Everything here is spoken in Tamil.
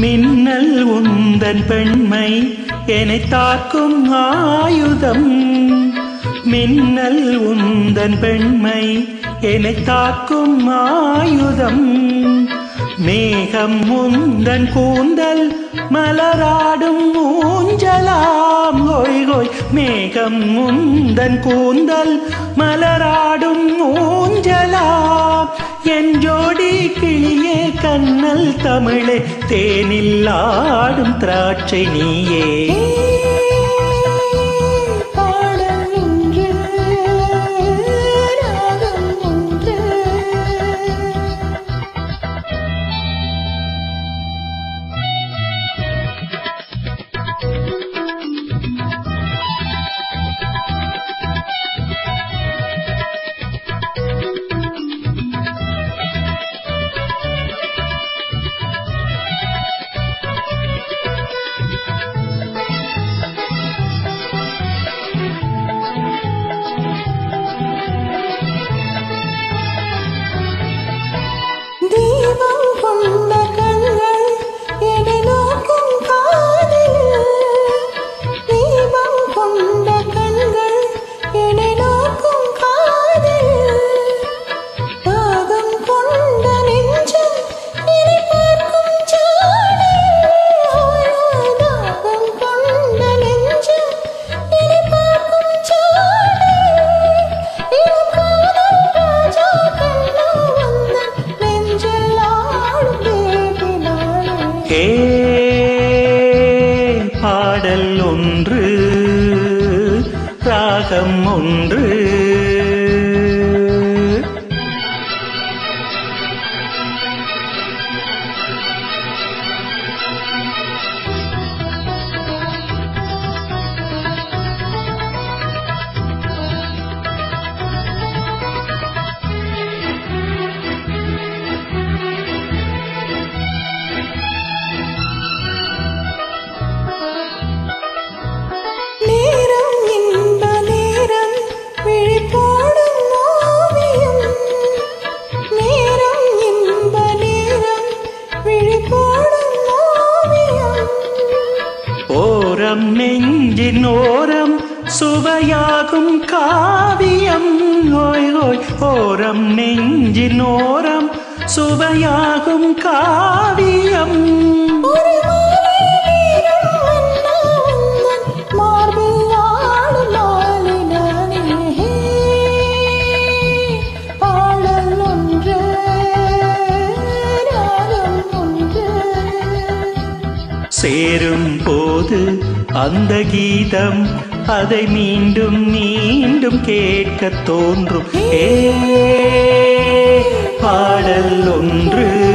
மின்னல் உந்தன் பெண்மை என்னை தாக்கும் ஆயுதம். மின்னல் உந்தன் பெண்மை என்னை தாக்கும் ஆயுதம். மேகம் முந்தன் கூந்தல் மலராடும் ஊஞ்சலாம். ஓய் ஓய் மேகம் முந்தன் கூந்தல் மலராடும் ஊஞ்சலாம். என் ஜோடி கிளிய கண்ணல் தமிழே தேனில் ஆடும் திராட்சை நீயே. ஒன்று ராகம் ஒன்று ஓரம் நெஞ்சின் ஓரம் சுவையாகும் காவியம். ஓய் ஓய் ஓரம் நெஞ்சின் ஓரம் சுவையாகும் காவியம். சேரும் போது அந்த கீதம் அதை மீண்டும் மீண்டும் கேட்க தோன்றும். ஏ பாடல் ஒன்று.